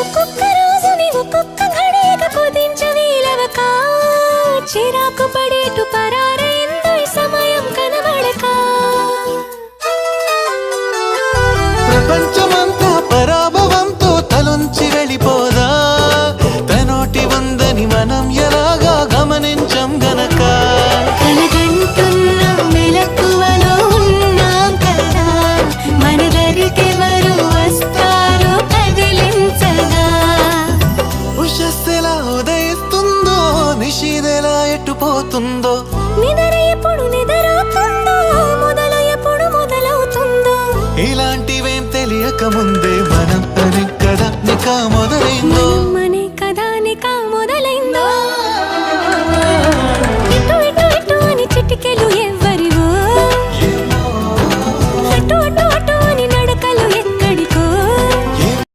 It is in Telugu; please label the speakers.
Speaker 1: ఒక్కొక్క రోజుని ఒక్కొక్క ఘడియగా కుదించవీలవక చిరాకు పడేటు పరారైందో ఈ సమయం కనబడక.
Speaker 2: ప్రపంచమంతా నిషిదెలా ఎట్టుపోతుందో
Speaker 1: నిదర ఎప్పుడు నిదరవుతుందో? మొదలు ఎప్పుడు మొదలవుతుందో?
Speaker 2: ఇలాంటివేం తెలియక ముందే